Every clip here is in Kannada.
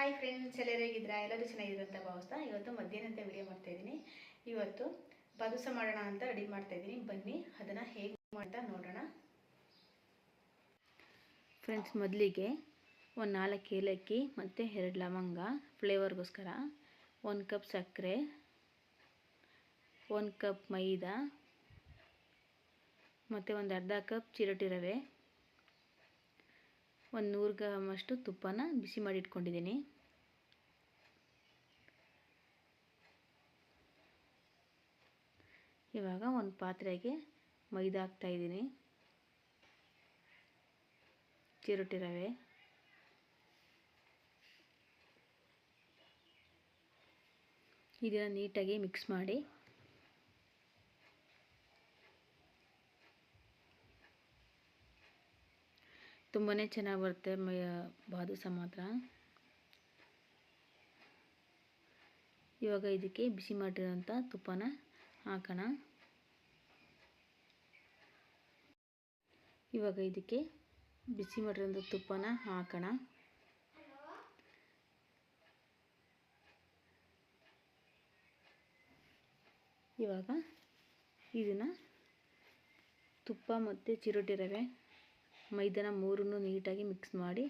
ಹಾಯ್ ಫ್ರೆಂಡ್ಸ್ ಎಲ್ಲರೂ ಹೇಗಿದ್ದೀರಾ? ಎಲ್ಲರೂ ಚೆನ್ನಾಗಿದ್ರು ಅಂತ ಭಾವಿಸ್ತಾ ಇವತ್ತು ಮಧ್ಯಾಹ್ನದ ವಿಡಿಯೋ ಮಾಡ್ತಾ ಇದ್ದೀನಿ. ಇವತ್ತು ಬದುಸ ಮಾಡೋಣ ಅಂತ ರೆಡಿ ಮಾಡ್ತಾ ಇದ್ದೀನಿ. ಬನ್ನಿ, ಅದನ್ನು ಹೇಗೆ ಮಾಡ್ತಾ ನೋಡೋಣ. ಫ್ರೆಂಡ್ಸ್ ಮೊದಲಿಗೆ ಒಂದು ನಾಲ್ಕು ಏಲಕ್ಕಿ ಮತ್ತು ಎರಡು ಲವಂಗ ಫ್ಲೇವರ್ಗೋಸ್ಕರ ಒಂದು ಕಪ್ ಸಕ್ಕರೆ, ಒಂದು ಕಪ್ ಮೈದಾ, ಮತ್ತು ಒಂದು ಅರ್ಧ ಕಪ್ ಚಿರಟಿ ರವೆ ಒಂದು ನೂರು ಗ್ರಾಮಷ್ಟು ತುಪ್ಪನ ಬಿಸಿ ಮಾಡಿ ಇಟ್ಕೊಂಡಿದ್ದೀನಿ. ಇವಾಗ ಒಂದು ಪಾತ್ರೆಗೆ ಮೈದಾ ಹಾಕ್ತಾಯಿದ್ದೀನಿ ಚಿರೋಟಿ ರವೆ. ಇದನ್ನು ನೀಟಾಗಿ ಮಿಕ್ಸ್ ಮಾಡಿ ತುಂಬಾ ಚೆನ್ನಾಗಿ ಬರುತ್ತೆ ಬಾದುಸ ಮಾತ್ರ ಇವಾಗ ಇದಕ್ಕೆ ಬಿಸಿ ಮಾಡಿರೋಂಥ ತುಪ್ಪನ ಹಾಕೋಣ. ಇವಾಗ ಇದಕ್ಕೆ ಬಿಸಿ ಮಾಡಿರೋಂಥ ತುಪ್ಪನ ಹಾಕೋಣ. ಇವಾಗ ಇದನ್ನು ತುಪ್ಪ ಮತ್ತು ಚಿರೋಟಿ ರವೆ ಮೈದಾನ ಮೂರನ್ನು ನೀಟಾಗಿ ಮಿಕ್ಸ್ ಮಾಡಿ.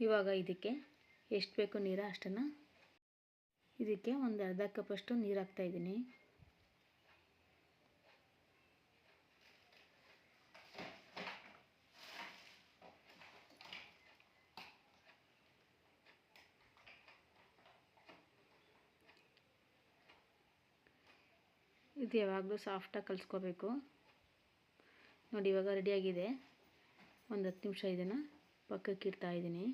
ಇವಾಗ ಇದಕ್ಕೆ ಎಷ್ಟು ಬೇಕು ನೀರು ಅಷ್ಟನ್ನು? ಇದಕ್ಕೆ ಒಂದು ಅರ್ಧ ಕಪ್ಪಷ್ಟು ನೀರು ಹಾಕ್ತಾಯಿದ್ದೀನಿ ಇದು ಯಾವಾಗಲೂ ಸಾಫ್ಟಾಗಿ ಕಲಿಸ್ಕೋಬೇಕು. ನೋಡಿ, ಇವಾಗ ರೆಡಿಯಾಗಿದೆ ಒಂದು ಹತ್ತು ನಿಮಿಷ ಇದನ್ನು ಪಕ್ಕಕ್ಕೆ ಇಡ್ತಾ ಇದ್ದೀನಿ.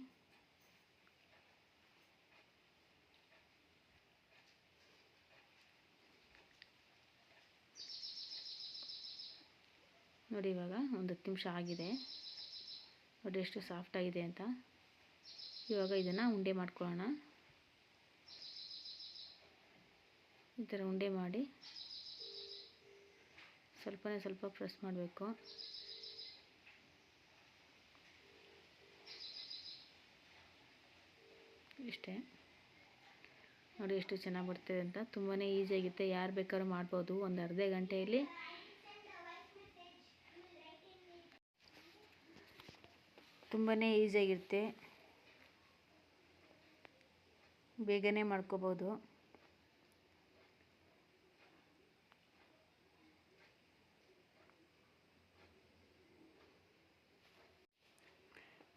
ನೋಡಿ, ಇವಾಗ ಒಂದು ಹತ್ತು ನಿಮಿಷ ಆಗಿದೆ. ನೋಡಿ, ಎಷ್ಟು ಸಾಫ್ಟಾಗಿದೆ ಅಂತ. ಇವಾಗ ಇದನ್ನು ಉಂಡೆ ಮಾಡ್ಕೊಳ್ಳೋಣ. ಈ ಥರ ಉಂಡೆ ಮಾಡಿ ಸ್ವಲ್ಪನೇ ಸ್ವಲ್ಪ ಪ್ರೆಸ್ ಮಾಡಬೇಕು. ಇಷ್ಟೇ. ನೋಡಿ ಎಷ್ಟು ಚೆನ್ನಾಗಿ ಬರ್ತದೆ ಅಂತ. ತುಂಬಾ ಈಸಿಯಾಗಿರುತ್ತೆ ಯಾರು ಬೇಕಾದ್ರೂ ಮಾಡ್ಬೋದು. ಒಂದು ಅರ್ಧ ಗಂಟೆಯಲ್ಲಿ. ತುಂಬಾ ಈಸಿಯಾಗಿರುತ್ತೆ ಬೇಗನೆ ಮಾಡ್ಕೋಬೋದು.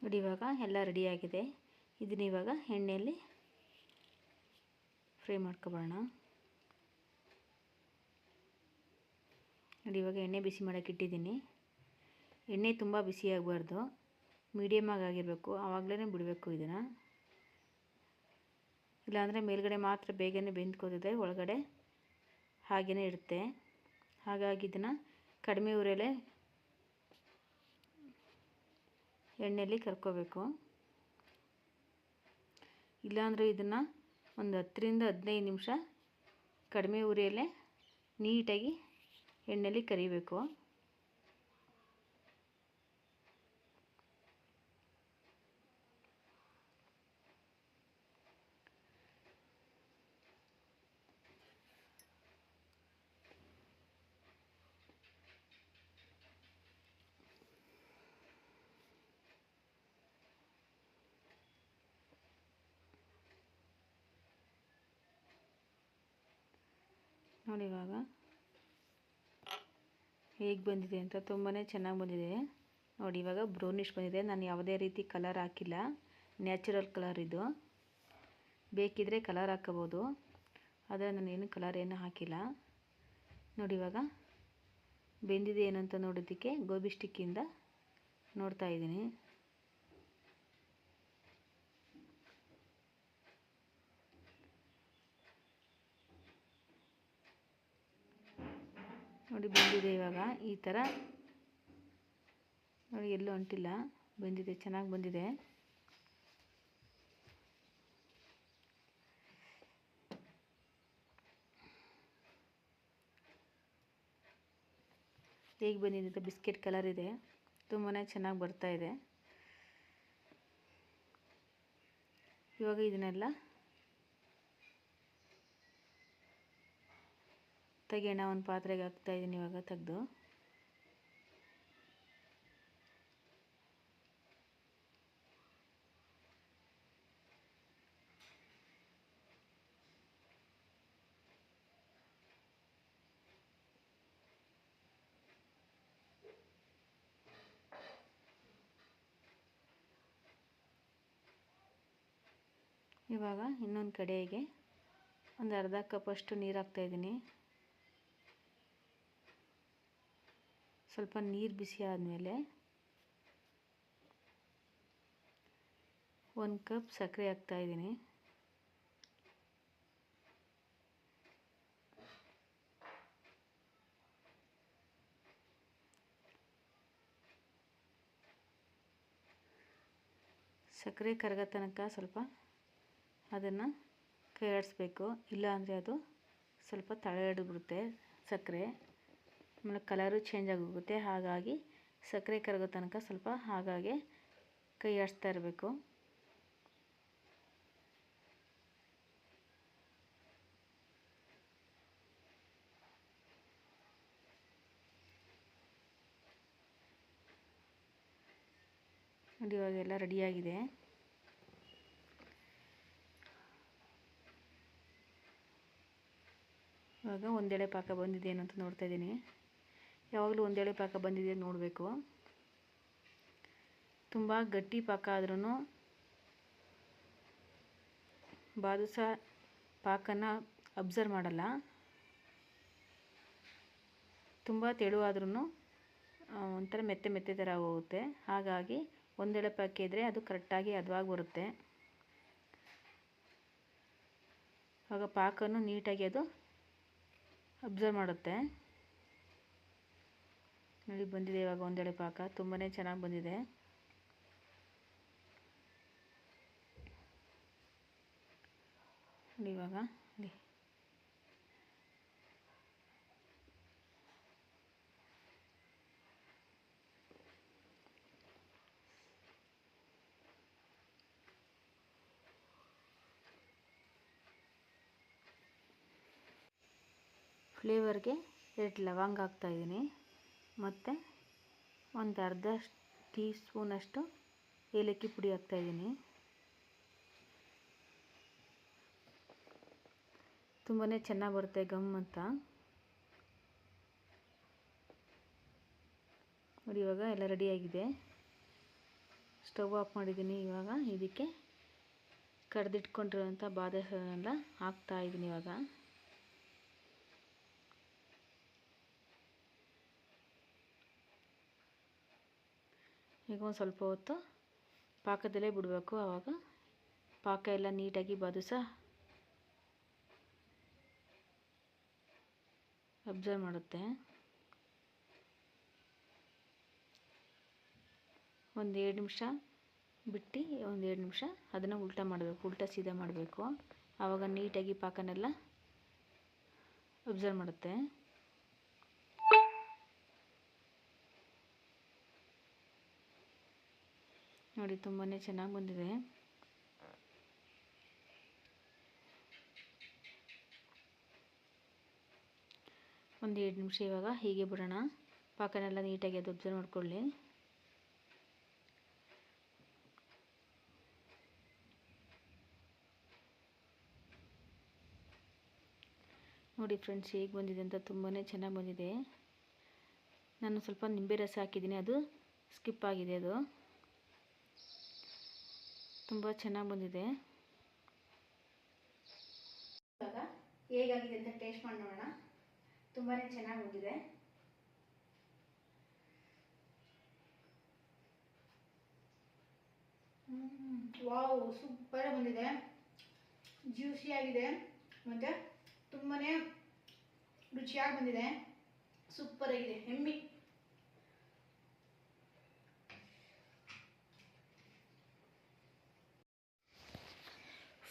ನೋಡಿ, ಇವಾಗ ಎಲ್ಲ ರೆಡಿಯಾಗಿದೆ ಇದನ್ನ ಇವಾಗ ಎಣ್ಣೆಯಲ್ಲಿ ಫ್ರೈ ಮಾಡ್ಕೊಬೋಣ ನೋಡಿ, ಇವಾಗ ಎಣ್ಣೆ ಬಿಸಿ ಮಾಡೋಕ್ಕೆ ಇಟ್ಟಿದ್ದೀನಿ. ಎಣ್ಣೆ ತುಂಬ ಬಿಸಿ ಆಗಬಾರ್ದು. ಮೀಡಿಯಮಾಗಿ ಆಗಿರಬೇಕು. ಆವಾಗಲೇ ಬಿಡಬೇಕು ಇದನ್ನು. ಇಲ್ಲಾಂದರೆ ಮೇಲ್ಗಡೆ ಮಾತ್ರ ಬೇಗನೆ ಬೆಂದ್ಕೋತಿದೆ. ಒಳಗಡೆ ಹಾಗೇ ಇರುತ್ತೆ. ಹಾಗಾಗಿ ಇದನ್ನು ಕಡಿಮೆ ಉರಿಯಲ್ಲೇ ಎಣ್ಣೆಯಲ್ಲಿ ಕರ್ಕೋಬೇಕು. ಇಲ್ಲಾಂದರೆ ಇದನ್ನು ಒಂದು ಹತ್ತರಿಂದ ಹದಿನೈದು ನಿಮಿಷ ಕಡಿಮೆ ಉರಿಯಲ್ಲೇ ನೀಟಾಗಿ ಎಣ್ಣೆಯಲ್ಲಿ ಕರಿಬೇಕು. ನೋಡಿ ಇವಾಗ. ಹೇಗೆ ಬಂದಿದೆ ಅಂತ ತುಂಬಾ ಚೆನ್ನಾಗಿ ಬಂದಿದೆ. ನೋಡಿ ಇವಾಗ ಬ್ರೌನಿಷ್ ಬಂದಿದೆ. ನಾನು ಯಾವುದೇ ರೀತಿ ಕಲರ್ ಹಾಕಿಲ್ಲ. ನ್ಯಾಚುರಲ್ ಕಲರ್ ಇದು. ಬೇಕಿದ್ರೆ ಕಲರ್ ಹಾಕೋಬೋದು ಆದರೆ ನಾನು ಏನು ಕಲರ್ ಏನು ಹಾಕಿಲ್ಲ. ನೋಡಿ ಇವಾಗ ಬೆಂದಿದೆ ಏನಂತ ನೋಡೋದಕ್ಕೆ ಗೋಬಿ ಸ್ಟಿಕ್ಕಿಂದ ನೋಡ್ತಾ ಇದ್ದೀನಿ. ನೋಡಿ ಬಂದಿದೆ ಇವಾಗ. ಈ ಥರ ನೋಡಿ ಎಲ್ಲೂ ಅಂಟಿಲ್ಲ. ಬಂದಿದೆ, ಚೆನ್ನಾಗಿ ಬಂದಿದೆ. ಹೇಗೆ ಬಂದಿದೆ ಅಂತ ಬಿಸ್ಕೆಟ್ ಕಲರ್ ಇದೆ. ತುಂಬಾ ಚೆನ್ನಾಗಿ ಬರ್ತಾ ಇದೆ. ಇವಾಗ ಇದನ್ನೆಲ್ಲ ತೆಗೆಯೋಣ ಒಂದು ಪಾತ್ರೆಗೆ ಹಾಕ್ತಾ ಇದ್ದೀನಿ ಇವಾಗ, ತೆಗೆದು. ಇವಾಗ ಇನ್ನೊಂದು ಕಡೆಗೆ ಒಂದು ಅರ್ಧ ಕಪ್ಪಷ್ಟು ನೀರು ಹಾಕ್ತಾಯಿದ್ದೀನಿ ಸ್ವಲ್ಪ ನೀರು ಬಿಸಿ ಆದಮೇಲೆ ಒಂದು ಕಪ್ ಸಕ್ಕರೆ ಹಾಕ್ತಾಯಿದ್ದೀನಿ ಸಕ್ಕರೆ ಕರಗೋ ತನಕ ಸ್ವಲ್ಪ ಅದನ್ನು ಕೈಯಾಡಿಸ್ಬೇಕು. ಇಲ್ಲಾಂದರೆ ಅದು ಸ್ವಲ್ಪ ತಳೆ ಹಿಡಿದ್ಬಿಡುತ್ತೆ ಸಕ್ಕರೆ ಆಮೇಲೆ ಕಲರು ಚೇಂಜ್ ಆಗೋಗುತ್ತೆ. ಹಾಗಾಗಿ ಸಕ್ಕರೆ ಕರಗೋ ತನಕ ಸ್ವಲ್ಪ ಹಾಗಾಗಿ ಕೈ ಆಡಿಸ್ತಾ ಇರಬೇಕು. ನೋಡಿ ಇವಾಗೆಲ್ಲ ರೆಡಿಯಾಗಿದೆ ಇವಾಗ ಒಂದೆಳೆ ಪಾಕ ಬಂದಿದೆ ಏನಂತ ನೋಡ್ತಾ ಇದ್ದೀನಿ. ಯಾವಾಗಲೂ ಒಂದೆಳೆ ಪಾಕ ಬಂದಿದೆ ನೋಡಬೇಕು. ತುಂಬ ಗಟ್ಟಿ ಪಾಕ ಆದ್ರೂ ಬಾದುಷ ಪಾಕನ ಅಬ್ಸರ್ವ್ ಮಾಡಲ್ಲ. ತುಂಬ ತೆಳುವಾದ್ರೂ ಒಂಥರ ಮೆತ್ತೆ ಮೆತ್ತೆ ಥರ ಹೋಗುತ್ತೆ. ಹಾಗಾಗಿ ಒಂದೆಳೆ ಪಾಕ ಇದ್ದರೆ ಅದು ಕರೆಕ್ಟಾಗಿ ಅದುವಾಗಿ ಬರುತ್ತೆ. ಆಗ ಪಾಕನು ನೀಟಾಗಿ ಅದು ಅಬ್ಸರ್ವ್ ಮಾಡುತ್ತೆ. ನೋಡಿ ಬಂದಿದೆ ಇವಾಗ ಒಂದೆಳೆ ಪಾಕ. ತುಂಬಾ ಚೆನ್ನಾಗಿ ಬಂದಿದೆ. ಇವಾಗ ಫ್ಲೇವರ್ಗೆ ಎರಡು ಲವಂಗ ಹಾಕ್ತಾಯಿದ್ದೀನಿ ಮತ್ತು ಒಂದು ಅರ್ಧ ಟೀ ಸ್ಪೂನಷ್ಟು ಏಲಕ್ಕಿ ಪುಡಿ ಹಾಕ್ತಾಯಿದ್ದೀನಿ ತುಂಬಾ ಚೆನ್ನಾಗಿ ಬರುತ್ತೆ ಗಮ್ ಅಂತ. ನೋಡಿ, ಇವಾಗ ಎಲ್ಲ ರೆಡಿಯಾಗಿದೆ ಸ್ಟವ್ ಆಫ್ ಮಾಡಿದ್ದೀನಿ ಇವಾಗ. ಇದಕ್ಕೆ ಕಡ್ದಿಟ್ಕೊಂಡಿರೋಂಥ ಬಾದಾಮಿ ಹಾಕ್ತಾಯಿದ್ದೀನಿ ಇವಾಗ. ಈಗ ಒಂದು ಸ್ವಲ್ಪ ಹೊತ್ತು ಪಾಕದಲ್ಲೇ ಬಿಡಬೇಕು ಆವಾಗ. ಪಾಕ ಎಲ್ಲ ನೀಟಾಗಿ ಸಹ ಅಬ್ಸರ್ವ್ ಮಾಡುತ್ತೆ. ಒಂದು ಎರಡು ನಿಮಿಷ ಬಿಟ್ಟು ಒಂದು ಎರಡು ನಿಮಿಷ ಅದನ್ನು ಉಲ್ಟಾ ಮಾಡಬೇಕು, ಉಲ್ಟಾ ಸೀದಾ ಮಾಡಬೇಕು. ಆವಾಗ ನೀಟಾಗಿ ಪಾಕನೆಲ್ಲ ಅಬ್ಸರ್ವ್ ಮಾಡುತ್ತೆ. ನೋಡಿ ತುಂಬಾ ಚೆನ್ನಾಗಿ ಬಂದಿದೆ. ಒಂದು ಎರಡು ನಿಮಿಷ ಇವಾಗ ಹೀಗೆ ಬಿಡೋಣ. ಪಾಕನೆಲ್ಲ ನೀಟಾಗಿ ಅದು ಅಬ್ಸರ್ವ್ ಮಾಡ್ಕೊಳ್ಳಿ. ನೋಡಿ ಫ್ರೆಂಡ್ಸ್, ಹೇಗೆ ಬಂದಿದೆ ಅಂತ ತುಂಬಾ ಚೆನ್ನಾಗಿ ಬಂದಿದೆ. ನಾನು ಸ್ವಲ್ಪ ನಿಂಬೆ ರಸ ಹಾಕಿದ್ದೀನಿ, ಅದು ಸ್ಕಿಪ್ ಆಗಿದೆ ಅದು. ತುಂಬ ಚೆನ್ನಾಗಿ ಬಂದಿದೆ. ಇವಾಗ ಹೇಗಾಗಿದೆ ಅಂತ ಟೇಸ್ಟ್ ಮಾಡಿ ನೋಡೋಣ. ತುಂಬಾ ಚೆನ್ನಾಗಿ ಬಂದಿದೆ ವಾವ್, ಸೂಪರ್ ಬಂದಿದೆ. ಜ್ಯೂಸಿ ಆಗಿದೆ. ಮತ್ತು ತುಂಬಾ ರುಚಿಯಾಗಿ ಬಂದಿದೆ. ಸೂಪರ್ ಆಗಿದೆ. ಹೆಮ್ಮಿ.